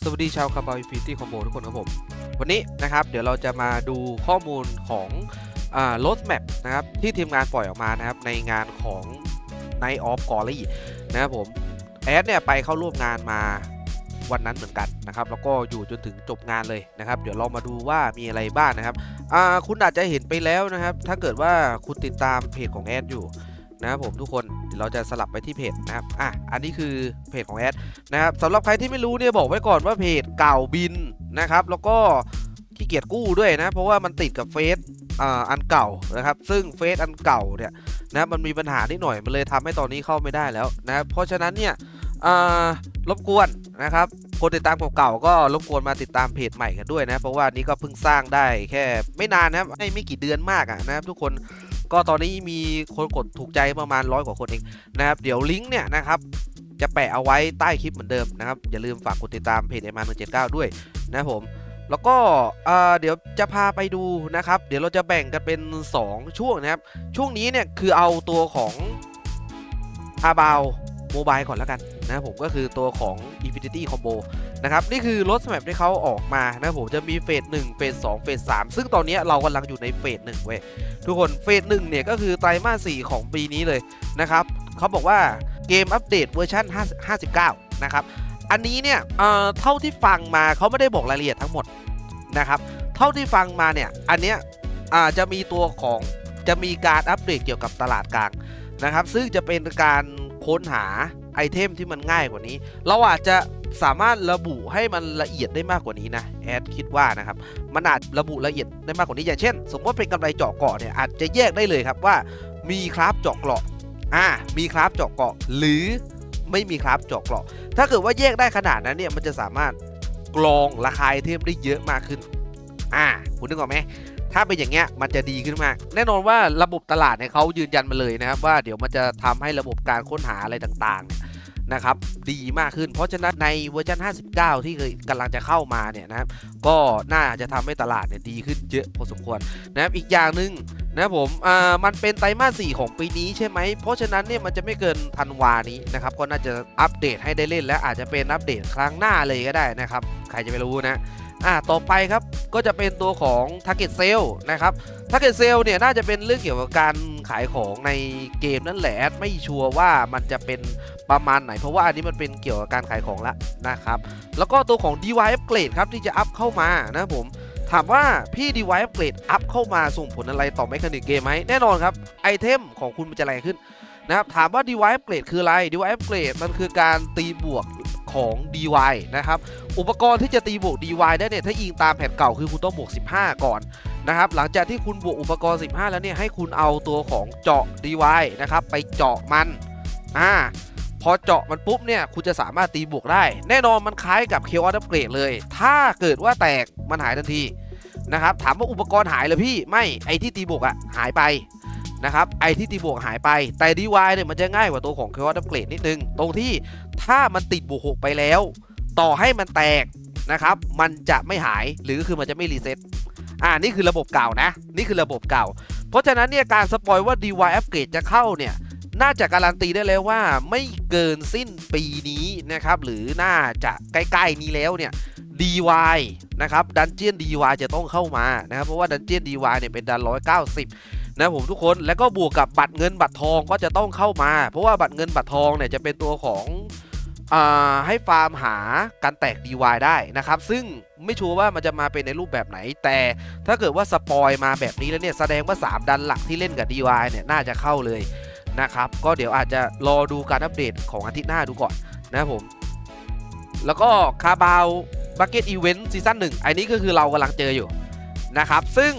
สวัสดีชาวคาบาวอินฟินิตี้คอมโบทุกคนครับผม วันนี้นะครับเดี๋ยวเราจะมาดูข้อมูลของรถแมพนะครับที่ทีมงานปล่อยออกมานะครับในงานของ Night of Glory นะครับผมแอดเนี่ยไปเข้าร่วมงานมาวันนั้นเหมือนกันนะครับแล้วก็อยู่จนถึงจบงานเลยนะครับ เดี๋ยวเรามาดูว่ามีอะไรบ้างนะครับคุณอาจจะเห็นไปแล้วนะครับ ถ้าเกิดว่าคุณติดตามเพจของแอดอยู่ นะครับผมทุกคนเดี๋ยวเราจะสลับไปที่เพจนะครับอะอันนี้คือเพจของแอดนะครับสำหรับใครที่ไม่รู้เนี่ยบอกไว้ก่อนว่าเพจเก่าบินนะครับแล้วก็ขี้เกียจกู้ด้วยนะ เพราะว่ามันติดกับเฟซอ่าอันเก่านะครับ ซึ่งเฟซอันเก่าเนี่ยนะมันมีปัญหานิดหน่อยมันเลยทำให้ตอนนี้เข้าไม่ได้แล้วนะเพราะฉะนั้นเนี่ยอ่ารบกวนนะครับ คนติดตามเก่าๆก็รบกวนมาติดตามเพจใหม่กันด้วยนะ เพราะว่านี้ก็เพิ่งสร้างได้แค่ไม่นานนะครับไม่ไม่กี่เดือนมากอะนะครับทุกคน ก็ตอนนี้มีคนกดถูกใจประมาณร้อยกว่าคนเองนะครับ เดี๋ยวลิงก์เนี่ยนะครับจะแปะเอาไว้ใต้คลิปเหมือนเดิมนะครับ อย่าลืมฝากกดติดตามเพจเอ็มอาร์หนึ่งเจ็ดเก้าด้วยนะครับผมแล้วก็เดี๋ยวจะพาไปดูนะครับ เดี๋ยวเราจะแบ่งกันเป็น 2 ช่วงนะครับ ช่วงนี้เนี่ยคือเอาตัวของอาบาวโมบายก่อนแล้วกันนะผมก็คือตัวของ Infinity Combo นะครับนี่คือรถสมัที่เขาออกมานะผมจะมีเฟส1เฟส2เฟส3ซึ่งตอนนี้เรากำลังอยู่ในเฟส1เว้ยทุกคนเฟส1เนี่ยก็คือไตรมาส4ของปีนี้เลยนะครับเขาบอกว่าเกมอัปเดตเวอร์ชัน5 59นะครับ อันนี้เนี่ยเอ่อเท่าที่ฟังมาเขาไม่ได้บอกรายละเอียดทั้งหมดนะครับเท่าที่ฟังมาเนี่ยอันเนี้ยอ่าจะมีตัวของจะมีการอัปเดตเกี่ยวกับตลาดกลางนะครับ ซึ่งจะเป็นการค้นหาไอเทมที่มันง่ายกว่านี้ เราอาจจะ สามารถระบุให้มันละเอียดได้มากกว่านี้นะแอดคิดว่านะครับมันอาจระบุละเอียดได้มากกว่านี้อย่างเช่น สมมติเป็นกำไรเจาะเกาะเนี่ยอาจจะแยกได้เลยครับว่า มีคราฟเจาะเกาะอ่ามีคราฟเจาะเกาะหรือไม่มีคราฟเจาะเกาะถ้าเกิดว่าแยกได้ขนาดนั้นเนี่ยมันจะสามารถกรองราคาไอเทมได้เยอะมากขึ้นอ่าคุณนึกออกไหมถ้าเป็นอย่างเงี้ยมันจะดีขึ้นมาก แน่นอนว่าระบบตลาดเนี่ยเขายืนยันมาเลยนะครับว่าเดี๋ยวมันจะทำให้ระบบการค้นหาอะไรต่างๆเนะครับดีมากขึ้น เพราะฉะนั้นในเวอร์ชัน59 ที่เคยกำลังจะเข้ามาเนี่ยนะครับก็น่าจะทำให้ตลาดเนี่ยดีขึ้นเยอะพอสมควรนะครับอีกอย่างหนึ่งนะผมอ่ามันเป็นไตรมาส4ของปีนี้ใช่ไหม เพราะฉะนั้นเนี่ยมันจะไม่เกินธันวานี้นะครับก็น่าจะอัปเดตให้ได้เล่นและอาจจะเป็นอัปเดตครั้งหน้าเลยก็ได้นะครับ ใครจะไปรู้นะ อ่าต่อไปครับก็จะเป็นตัวของ Target Sale นะครับ Target Sale เนี่ยน่าจะเป็นเรื่องเกี่ยวกับการขายของในเกมนั่นแหละไม่ชัวร์ว่ามันจะเป็นประมาณไหน เพราะว่าอันนี้มันเป็นเกี่ยวกับการขายของละนะครับ แล้วก็ตัวของ DY Upgrade ครับที่จะอัพเข้ามานะผมถามว่าพี่ DY Upgrade อัพเข้ามาส่งผลอะไรต่อแมคานิกเกมไหมแน่นอนครับไอเทมของคุณมันจะแรงขึ้นนะครับถามว่า DY Upgrade คืออะไร DY Upgrade มันคือการตีบวก ของ DY นะครับ อุปกรณ์ที่จะตีบวก DY ได้เนี่ยถ้ายิงตามแผนเก่าคือคุณต้องบวก 15 ก่อนนะครับ หลังจากที่คุณบวกอุปกรณ์ 15 แล้วเนี่ยให้คุณเอาตัวของเจาะ DY นะครับไปเจาะมันอ่าพอเจาะมันปุ๊บเนี่ยคุณจะสามารถตีบวกได้ แน่นอนมันคล้ายกับเคออสอัปเกรดเลย ถ้าเกิดว่าแตกมันหายทันทีนะครับถามว่าอุปกรณ์หายเลยพี่ไม่ไอที่ตีบวกอะหายไป นะครับไอที่ตีบวกหายไปแต่ DY เนี่ยมันจะง่ายกว่าตัวของเคออสอัปเกรดนิดนึง ตรงที่ถ้ามันติดบวกหกไปแล้ว ต่อให้มันแตกนะครับ มันจะไม่หายหรือคือมันจะไม่รีเซ็ตอ่านี่คือระบบเก่านะ นี่คือระบบเก่า เพราะฉะนั้นเนี่ยการสปอยว่า DY Upgrade จะเข้าเนี่ยน่าจะการันตีได้แล้วว่าไม่เกินสิ้นปีนี้นะครับหรือน่าจะใกล้ๆนี้แล้วเนี่ย DY นะครับดันเจียน DY จะต้องเข้ามานะครับเพราะว่าดันเจียน DY เนี่ยเป็นดัน 190 นะผมทุกคนแล้วก็บวกกับบัตรเงินบัตรทองก็จะต้องเข้ามา เพราะว่าบัตรเงินบัตรทองเนี่ยจะเป็นตัวของอให้ฟาร์มหาการแตก DY ได้นะครับ ซึ่งไม่ชัวร์ว่ามันจะมาเป็นในรูปแบบไหน แต่ถ้าเกิดว่าสปอยมาแบบนี้แล้วเนี่ย แสดงว่า 3 ดันหลักที่เล่นกับ DY เนี่ย น่าจะเข้าเลยนะครับ ก็เดี๋ยวอาจจะรอดูการอัปเดตของอาทิตย์หน้าดูก่อนนะครับผม แล้วก็คาบาว บักเก็ตอีเวนต์ซีซั่นหนึ่งอันนี้ก็คือเรากำลังเจออยู่นะครับ ซึ่ง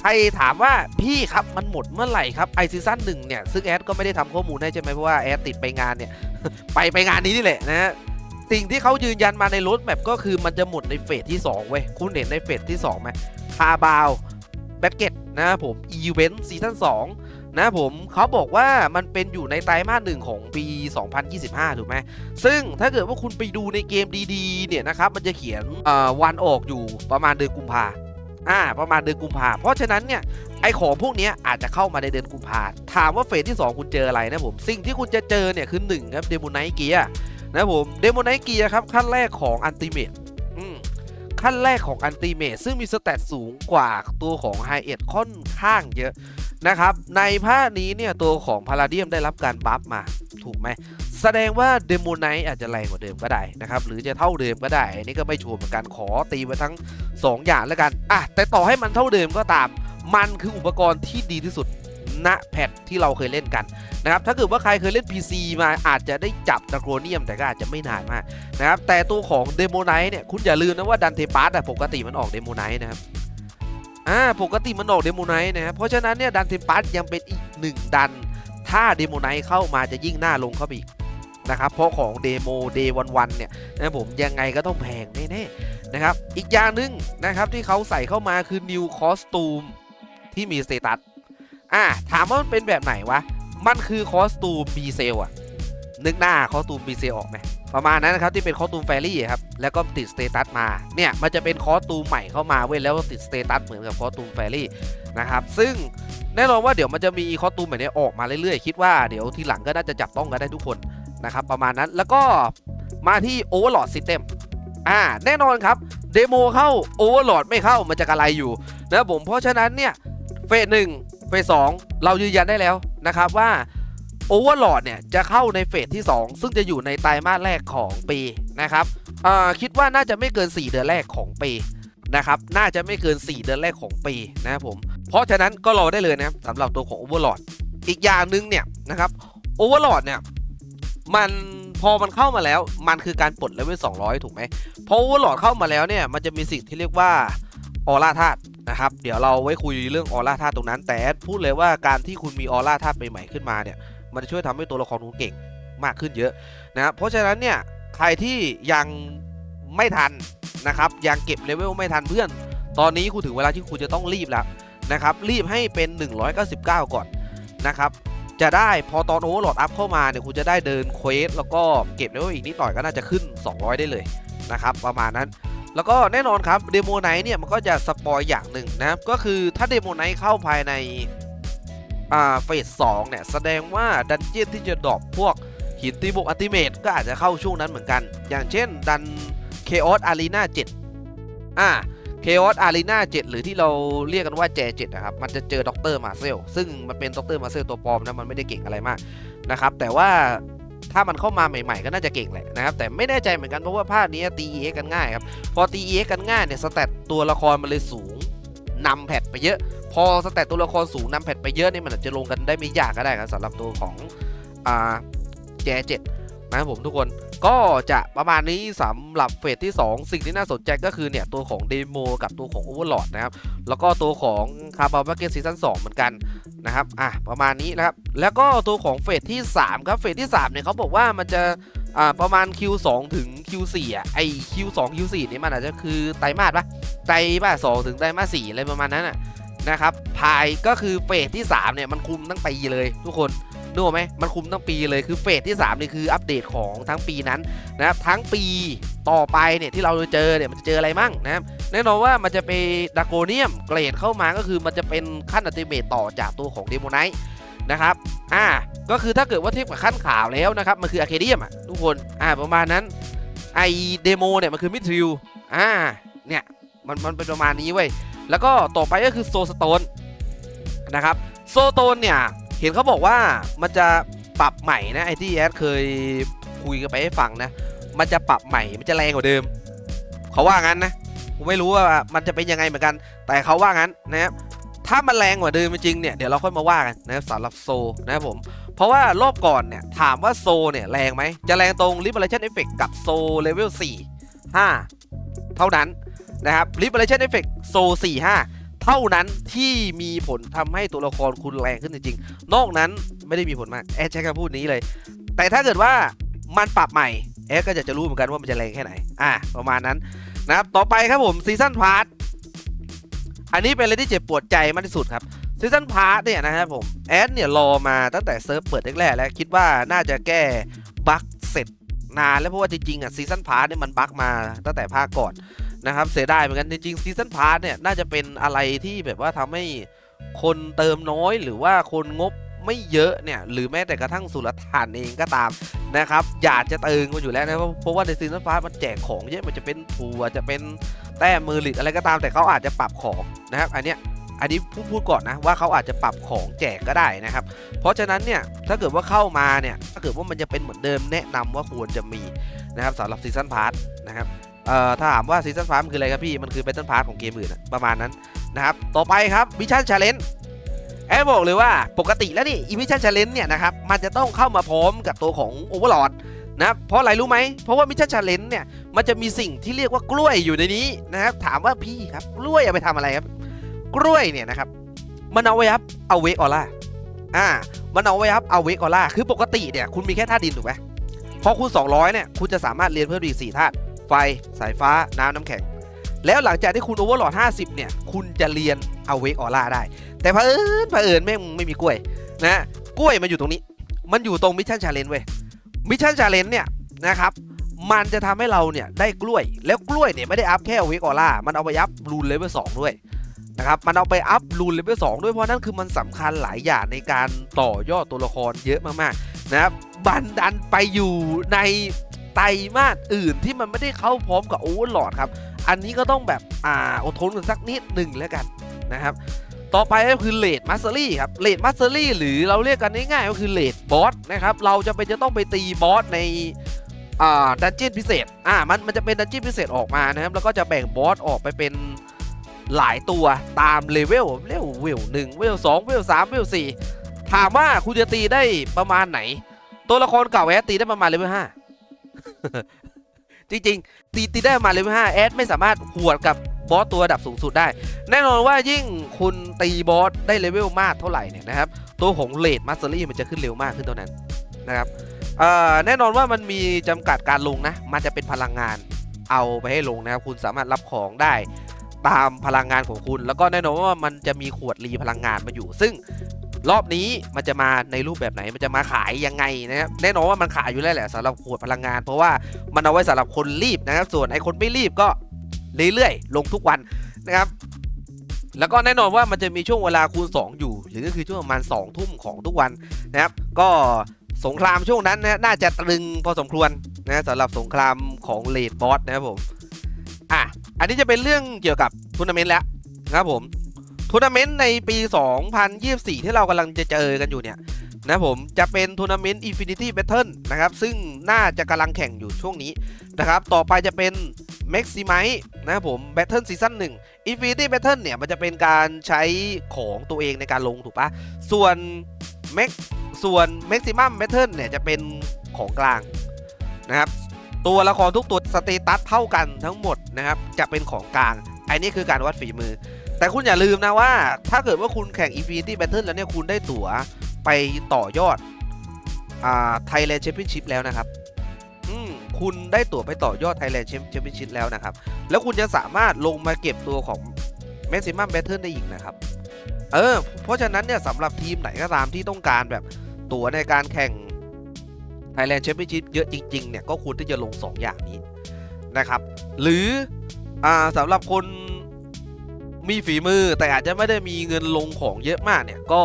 ใครถามว่าพี่ครับมันหมดเมื่อไหร่ครับไอซีซั่นหนึ่งเนี่ยซึ่งแอดก็ไม่ได้ทำข้อมูลให้ใช่ไหมเพราะว่าแอดติดไปงานเนี่ยไปไปงานนี้นี่แหละนะฮะสิ่งที่เขายืนยันมาในรถแมพก็คือมันจะหมดในเฟสที่2เว้ยคุณเห็นในเฟสที่2ไหมคาบาวแบ k เก็ตนะครับผมอีเวนต์ซีซั่น2 นะผมเขาบอกว่ามันเป็นอยู่ในไตรมาสหนึ่งของปี 2025 ถูกไหมซึ่งถ้าเกิดว่าคุณไปดูในเกมดีๆ เนี่ยนะครับ มันจะเขียนวันออกอยู่ประมาณเดือนกุมภาอ่าประมาณเดือนกุมภาเพราะฉะนั้นเนี่ยไอของพวกนี้อาจจะเข้ามาในเดือนกุมภาถามว่าเฟสที่ 2 คุณเจออะไรนะผม สิ่งที่คุณจะเจอเนี่ยคือ 1 ครับเดโมไนเกียนะผมเดโมไนเกียครับ ขั้นแรกของอันติเมตขั้นแรกของอันติเมตซึ่งมีสเตตสูงกว่าตัวของไฮเอ็ดค่อนข้างเยอะ นะครับในภาคนี้เนี่ยตัวของพาราเดียมได้รับการบัฟมาถูกไหมแสดงว่าเดโมไนท์อาจจะแรงกว่าเดิมก็ได้นะครับหรือจะเท่าเดิมก็ได้นนี้ก็ไม่ชัวร์เหมือนกันขอตีมาทั้ง 2 อย่างแล้วกันอะแต่ต่อให้มันเท่าเดิมก็ตาม มันคืออุปกรณ์ที่ดีที่สุดณแพทที่เราเคยเล่นกันนะครับถ้าเกิดว่าใครเคยเล่น PC มาอาจจะได้จับดาโรเนียมแต่ก็อาจจะไม่นานมากนะครับแต่ตัวของเดโมไนท์เนี่ยคุณอย่าลืมนะว่าดันเทปาร์ตปกติมันออกเดโมไนท์นะครับ อ่าปกติมันออกเดโมไนท์นะครับเพราะฉะนั้นเนี่ยดันเทปาร์ตยังเป็นอีกหนึ่งดัน ถ้าเดโมไนท์เข้ามาจะยิ่งหน้าลงเข้าไปอีกนะครับเพราะของเดโมเดวันวันเนี่ยนะผมยังไงก็ต้องแพงแน่ๆนะครับอีกอย่างหนึ่งนะครับที่เขาใส่เข้ามาคือ New Costume ที่มีสเตตัสอ่าถามว่ามันเป็นแบบไหนวะ มันคือคอสตูมบีเซลอะนึกหน้าคอสตูมบีเซลออกไหมประมาณนั้นนะครับที่เป็นคอสตูมแฟรี่ครับ แล้วก็ติดสเตตัสมา เนี่ย มันจะเป็นคอสตูมใหม่เข้ามาเว้ย แล้วติดสเตตัสเหมือนกับคอสตูมแฟรี่นะครับ ซึ่งแน่นอนว่าเดี๋ยวมันจะมีคอสตูมแบบนี้ออกมาเรื่อยๆ คิดว่าเดี๋ยวทีหลังก็น่าจะจับต้องกันได้ทุกคนนะครับ ประมาณนั้น แล้วก็มาที่ Overlord System อ่า แน่นอนครับ เดโมเข้า Overlord ไม่เข้า มันจะกระไรอยู่นะผม เพราะฉะนั้นเนี่ย เฟสหนึ่งเฟสสองเรายืนยันได้แล้วนะครับว่า Overlord เนี่ยจะเข้าในเฟสที่ 2 ซึ่งจะอยู่ในไตรมาสแรกของปีนะครับ คิดว่าน่าจะไม่เกิน 4 เดือนแรกของปีนะครับ น่าจะไม่เกิน 4 เดือนแรกของปีนะครับผม เพราะฉะนั้นก็รอได้เลยนะครับสำหรับตัวของ Overlord อีกอย่างหนึ่งเนี่ยนะครับ Overlord เนี่ยมันพอมันเข้ามาแล้วมันคือการปลดเลเวล200 ถูกไหมเพราะว่าหลอดเข้ามาแล้วเนี่ยมันจะมีสิ่งที่เรียกว่าออร่าธาตุนะครับ เดี๋ยวเราไว้คุยเรื่องออร่าธาตุตรงนั้น แต่พูดเลยว่าการที่คุณมีออร่าธาตุใหม่ๆขึ้นมาเนี่ยมันจะช่วยทำให้ตัวละครคุณเก่งมากขึ้นเยอะนะเพราะฉะนั้นเนี่ย ใครที่ยังไม่ทันนะครับยังเก็บเลเวลไม่ทันเพื่อน ตอนนี้คุณถึงเวลาที่คุณจะต้องรีบแล้วนะครับรีบให้เป็น 199 ก่อนนะครับจะได้พอตอนโอเวอร์โหลดอัพเข้ามาเนี่ยคุณจะได้เดินเควสแล้วก็เก็บเลเวลอีกนิดหน่อยก็น่าจะขึ้น 200 ได้เลยนะครับประมาณนั้น แล้วก็แน่นอนครับเดโมไนท์เนี่ยมันก็จะสปอยอย่างหนึ่งนะครับก็คือถ้าเดโมไนท์เข้าภายในเฟสสองเนี่ยแสดงว่าดันเจี้ยนที่จะดรอปพวก หินตีบวกอัติเมตก็อาจจะเข้าช่วงนั้นเหมือนกัน อย่างเช่นดันเคออสอารีนา7อ่าเคออสอารีนา7หรือที่เราเรียกกันว่าแจ7นะครับ มันจะเจอด็อกเตอร์มาเซลซึ่งมันเป็นด็อกเตอร์มาเซลตัวปลอมนะ มันไม่ได้เก่งอะไรมากนะครับ แต่ว่าถ้ามันเข้ามาใหม่ๆ ก็น่าจะเก่งแหละนะครับ แต่ไม่แน่ใจเหมือนกันเพราะว่าภาคนี้ตี EX กันง่ายครับ พอตี EX กันง่ายเนี่ยสเตตตัวละครมันเลยสูงนำแพทไปเยอะ พอสเตตตัวละครสูงนำแพทไปเยอะเนี่ยมันอาจจะลงกันได้ไม่ยากก็ได้ครับสำหรับตัวของอ่า แจ7นะครับผมทุกคนก็จะประมาณนี้สำหรับเฟสที่ 2 สิ่งที่น่าสนใจก็คือเนี่ย ตัวของเดโมกับตัวของ Overlord นะครับ แล้วก็ตัวของคาร์บอนมาร์เก็ตซีซั่น2เหมือนกันนะครับ อะ ประมาณนี้นะครับ แล้วก็ตัวของเฟสที่ 3 ครับ เฟสที่ 3 เนี่ยเขาบอกว่ามันจะอ่าประมาณ Q2 ถึง Q4 อะไอ Q2 Q4 นี่มันอาจจะคือไตรมาสปะไตรมาส2ถึงไตรมาส4อะไรประมาณนั้นอะนะครับพายก็คือเฟสที่3เนี่ยมันคุมตั้งปีเลยทุกคน นึกออกไหมมันคุมทั้งปีเลยคือเฟสที่ 3 นี่คืออัปเดตของทั้งปีนั้นนะครับทั้งปีต่อไปเนี่ยที่เราจะเจอเนี่ยมันจะเจออะไรมั่งนะครับแน่นอนว่ามันจะเป็นดากโกเนียมเกรดเข้ามาก็คือมันจะเป็นขั้นอัลติเมตต่อจากตัวของเดโมไนท์นะครับ อ่า ก็คือถ้าเกิดว่าเทียบกับขั้นขาวแล้วนะครับ มันคืออะเคเดียมอะทุกคน อ่า ประมาณนั้น ไอเดโมเนี่ย มันคือมิทริลอ่า เนี่ย มันมันเป็นประมาณนี้เว้ย แล้วก็ต่อไปก็คือโซสโตนนะครับ โซโตนเนี่ย เห็นเขาบอกว่ามันจะปรับใหม่นะไอที่แอดเคยคุยกันไปให้ฟังนะ มันจะปรับใหม่มันจะแรงกว่าเดิม เขาว่างั้นนะผมไม่รู้ว่ามันจะเป็นยังไงเหมือนกัน แต่เขาว่างั้นนะครับถ้ามันแรงกว่าเดิมจริงเนี่ยเดี๋ยวเราค่อยมาว่ากันนะครับสำหรับโซนะครับผมเพราะว่ารอบก่อนเนี่ยถามว่าโซเนี่ยแรงไหมจะแรงตรง Liberation Effect กับโซเลเวล4 5 เท่านั้นนะครับ Liberation Effect โซ4 5 เท่านั้นที่มีผลทำให้ตัวละครคุณแรงขึ้นจริงๆ นอกนั้นไม่ได้มีผลมากแอดใช้คำพูดนี้เลย แต่ถ้าเกิดว่ามันปรับใหม่แอดก็จะจะรู้เหมือนกันว่ามันจะแรงแค่ไหน อะประมาณนั้นนะครับต่อไปครับผมซีซั่นพาร์ทอันนี้เป็นอะไรที่เจ็บปวดใจมากที่สุดครับซีซันพาร์เนี่ยนะครับผมแอดเนี่ยรอมาตั้งแต่เซิร์ฟเปิดแรกๆแล้วคิดว่าน่าจะแก้บั๊กเสร็จนานแล้วเพราะว่าจริงๆอะซีซันพาร์เนี่ยมันบั๊กมาตั้งแต่ภาคก่อน นะครับเสียดายเหมือนกันจริงๆซีซันพาร์เนี่ยน่าจะเป็นอะไรที่แบบว่าทำให้คนเติมน้อยหรือว่าคนงบไม่เยอะเนี่ยหรือแม้แต่กระทั่งสุลต่านเองก็ตามนะครับอยากจะเติมกันอยู่แล้วนะเพราะเพราะว่าในซีซันพาร์มันแจกของเยอะมันจะเป็นทัวจะเป็นแต้มมือหลิดอะไรก็ตามแต่เขาอาจจะปรับของนะครับอันเนี้ยอันนี้พูดพูดก่อนนะว่าเขาอาจจะปรับของแจกก็ได้นะครับ เพราะฉะนั้นเนี่ยถ้าเกิดว่าเข้ามาเนี่ยถ้าเกิดว่ามันจะเป็นเหมือนเดิมแนะนำว่าควรจะมีนะครับสำหรับซีซันพาร์นะครับ เอ่อถ้าถามว่าซีซันพาร์มคืออะไรครับพี่ มันคือ b บ t เ l ิ p พาร์ของเกมอื่นประมาณนั้นนะครับ ต่อไปครับมิชชั่นชาเลนจ์แอบบอกเลยว่าปกติแล้วนี่อีมิชชั่นชาเลนจ์เนี่ยนะครับ มันจะต้องเข้ามาพร้อมกับตัวของโอเวอร์ลอดนะเพราะอะไรรู้ไหม เพราะว่ามิชชั่นชาเลนจ์เนี่ย มันจะมีสิ่งที่เรียกว่ากล้วยอยู่ในนี้นะครับ ถามว่าพี่ครับกล้วยเอาไปทำอะไรครับ กล้วยเนี่ยนะครับ มันเอาไว้อัพเอาเวกออร่าอ่า มันเอาไว้อัพเอาเวกออร่าคือปกติเนี่ยคุณมีแค่ธาตุดินถูกไหมพอคุณ200เนี่ยคุณจะสามารถเรียนเพิ่มอีก4ธาตุ ไฟ สายฟ้า น้ำน้ำแข็ง แล้วหลังจากที่คุณโอเวอร์หลอด50 เนี่ย คุณจะเรียนเอาเวกออร่าได้ แต่เผอิญเผอิญแม่งไม่มีกล้วยนะกล้วยมันอยู่ตรงนี้ มันอยู่ตรงมิชชั่นชาเลนจ์เว้ยมิชชั่นชาเลนจ์เนี่ยนะครับมันจะทำให้เราเนี่ยได้กล้วยแล้วกล้วยเนี่ยไม่ได้อัพแค่เวกออร่ามันเอาไปอัพรูนเลเวลสองด้วยนะครับมันเอาไปอัพรูนเลเวลสองด้วยเพราะนั่นคือมันสำคัญหลายอย่างในการต่อยอดตัวละครเยอะมากๆนะครับบันดันไปอยู่ใน ไตรมาสอื่นที่มันไม่ได้เข้าพร้อมกับโอเวอร์ลอดครับ อันนี้ก็ต้องแบบอ่าอดทนกันสักนิดหนึ่งแล้วกันนะครับต่อไปก็คือเลดมาสเตอรี่ครับเลดมาสเตอรี่หรือเราเรียกกันง่ายๆก็คือเลดบอสนะครับเราจะเป็นจะต้องไปตีบอสในอ่าดันเจี้ยนพิเศษอ่ามันมันจะเป็นดันเจี้ยนพิเศษออกมานะครับแล้วก็จะแบ่งบอสออกไปเป็นหลายตัวตามเลเวลเลเวลเวลหนึ่งเวลสองเวลสามเวลสี่ถามว่าคุณจะตีได้ประมาณไหน ตัวละครเก่าแอตีได้ประมาณเลเวลห้า จริงๆตีตีได้มาเลเวลห้าแอดไม่สามารถหวดกับบอสตัวระดับสูงสุดได้ แน่นอนว่ายิ่งคุณตีบอสได้เลเวลมากเท่าไหร่เนี่ยนะครับ ตัวของเลดมาสเตอรี่มันจะขึ้นเร็วมากขึ้นเท่านั้นนะครับแน่นอนว่ามันมีจำกัดการลงนะ มันจะเป็นพลังงานเอาไปให้ลงนะครับ คุณสามารถรับของได้ตามพลังงานของคุณ แล้วก็แน่นอนว่ามันจะมีขวดรีพลังงานมาอยู่ ซึ่ง รอบนี้มันจะมาในรูปแบบไหนมันจะมาขายยังไงนะครับแน่นอนว่ามันขายอยู่แล้วแหละสำหรับขวดพลังงาน เพราะว่ามันเอาไว้สำหรับคนรีบนะครับ ส่วนไอ้คนไม่รีบก็เรื่อยๆลงทุกวันนะครับแล้วก็แน่นอนว่ามันจะมีช่วงเวลาคูณ 2 อยู่ หรือก็คือช่วงประมาณ2ทุ่มของทุกวันนะครับ ก็สงครามช่วงนั้นนะน่าจะตรึงพอสมควรนะสำหรับสงครามของเลดบอสนะครับผมอะอันนี้จะเป็นเรื่องเกี่ยวกับทัวร์นาเมนต์แล้วนะครับผม ทัวร์นาเมนต์ในปี 2024 ที่เรากำลังจะเจอกันอยู่เนี่ยนะผมจะเป็นทัวร์นาเมนต์ Infinity Battle นะครับ ซึ่งน่าจะกำลังแข่งอยู่ช่วงนี้นะครับ ต่อไปจะเป็น Maximize นะครับผม Battle Season 1 Infinity Battle เนี่ย มันจะเป็นการใช้ของตัวเองในการลงถูกปะส่วน Max ส่วน Maximum Battle เนี่ย จะเป็นของกลางนะครับ ตัวละครทุกตัวสเตตัสเท่ากันทั้งหมดนะครับ จะเป็นของกลาง อันนี้คือการวัดฝีมือ แต่คุณอย่าลืมนะว่า ถ้าเกิดว่าคุณแข่ง Infinity Battle แล้วเนี่ยคุณได้ตั๋วไปต่อยอดอ่า Thailand Championship แล้วนะครับอืมคุณได้ตั๋วไปต่อยอด Thailand Championship แล้วนะครับ แล้วคุณจะสามารถลงมาเก็บตัวของ Maximum Battle ได้อีกนะครับ เออ เพราะฉะนั้นเนี่ยสำหรับทีมไหนก็ตามที่ต้องการแบบตั๋วในการแข่ง Thailand Championship เยอะจริง ๆ เนี่ยก็ควรที่จะลง 2 อย่างนี้นะครับ หรืออ่าสำหรับคน มีฝีมือแต่อาจจะไม่ได้มีเงินลงของเยอะมากเนี่ย ก็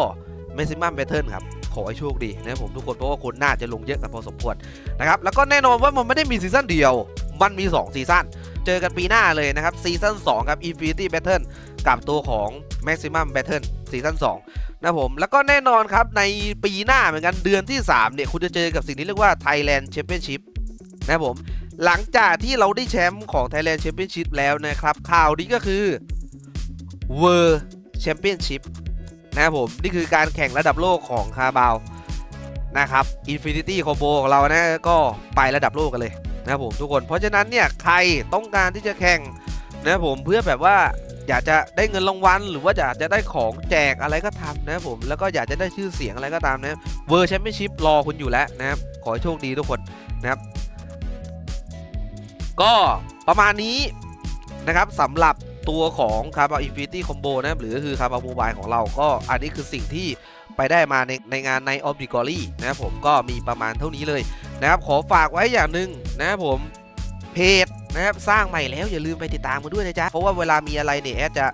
Maximum Battle ครับ ขอให้โชคดีนะครับผมทุกคนเพราะว่าคนน่าจะลงเยอะกันพอสมควรนะครับ แล้วก็แน่นอนว่ามันไม่ได้มีซีซั่นเดียว มันมี 2 ซีซั่น เจอกันปีหน้าเลยนะครับซีซั่น2ครับ Infinity Battle กับตัวของ Maximum Battle ซีซั่น2นะผมแล้วก็แน่นอนครับในปีหน้าเหมือนกันเดือนที่ 3 เนี่ย คุณจะเจอกับสิ่งที่เรียกว่า Thailand Championship นะผมหลังจากที่เราได้แชมป์ของ Thailand Championship แล้วนะครับข่าวนี้ก็คือ World Championship นะครับผม นี่คือการแข่งระดับโลกของคาบาวนะครับ Infinity Combo ของเรานะก็ไประดับโลกกันเลยนะครับผมทุกคน เพราะฉะนั้นเนี่ยใครต้องการที่จะแข่งนะครับผมเพื่อแบบว่าอยากจะได้เงินรางวัลหรือว่าอยากจะได้ของแจกอะไรก็ทำนะครับผมแล้วก็อยากจะได้ชื่อเสียงอะไรก็ตามนะเวอร์แชมเปี้ยนชิพรอคุณอยู่แล้วนะครับขอให้โชคดีทุกคนนะครับก็ประมาณนี้นะครับสำหรับ ตัวของคาร์บาอินฟินิตี้คอมโบนะหรือคือคาร์บาโมบายของเราก็อันนี้คือสิ่งที่ไปได้มาในในงานในออบ i ิกอรี่นะครับผมก็มีประมาณเท่านี้เลยนะครับขอฝากไว้อย่างหนึ่งนะครับผมเพจนะครับสร้างใหม่แล้วอย่าลืมไปติดตามมาด้วยนะจ๊ะเพราะว่าเวลามีอะไรเนี่ยแอดจะ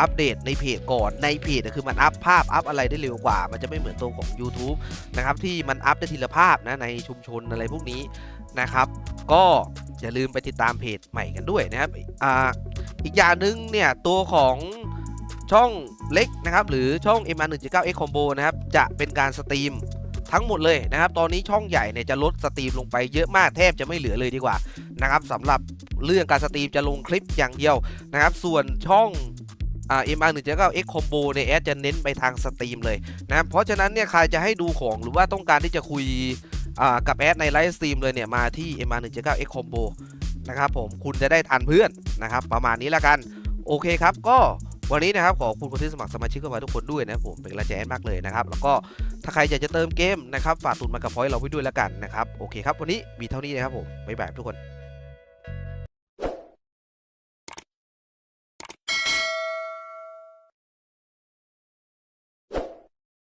อัปเดตในเพจก่อนในเพจคือมันอัพภาพอัพอะไรได้เร็วกว่า มันจะไม่เหมือนตัวของ YouTube นะครับที่มันอัพได้ทีละภาพนะในชุมชนอะไรพวกนี้นะครับ ก็อย่าลืมไปติดตามเพจใหม่กันด้วยนะครับอ่า อีกอย่างหนึ่งเนี่ยตัวของช่องเล็กนะครับหรือช่อง MR 1 9 X Combo นะครับจะเป็นการสตรีมทั้งหมดเลยนะครับตอนนี้ช่องใหญ่เนี่ยจะลดสตรีมลงไปเยอะมากแทบจะไม่เหลือเลยดีกว่านะครับสำหรับเรื่องการสตรีมจะลงคลิปอย่างเดียวนะครับส่วนช่องอ่า MR 1 9 X Combo เนี่ยแอดจะเน้นไปทางสตรีมเลยนะครับเพราะฉะนั้นเนี่ยใครจะให้ดูของหรือว่าต้องการที่จะคุยกับแอดในไลฟ์สตรีมเลยเนี่ยมาที่ MR 1 9 X Combo นะครับผมคุณจะได้ทันเพื่อนนะครับ ประมาณนี้แล้วกัน โอเคครับก็วันนี้นะครับขอบคุณคนที่สมัครสมาชิกเข้ามาทุกคนด้วยนะผมเป็นกำลังใจแอดมากเลยนะครับ แล้วก็ถ้าใครอยากจะเติมเกมนะครับฝากตุนมากับพอยเราไว้ด้วยแล้วกันนะครับโอเคครับวันนี้มีเท่านี้นะครับผมบ๊ายบายทุกคน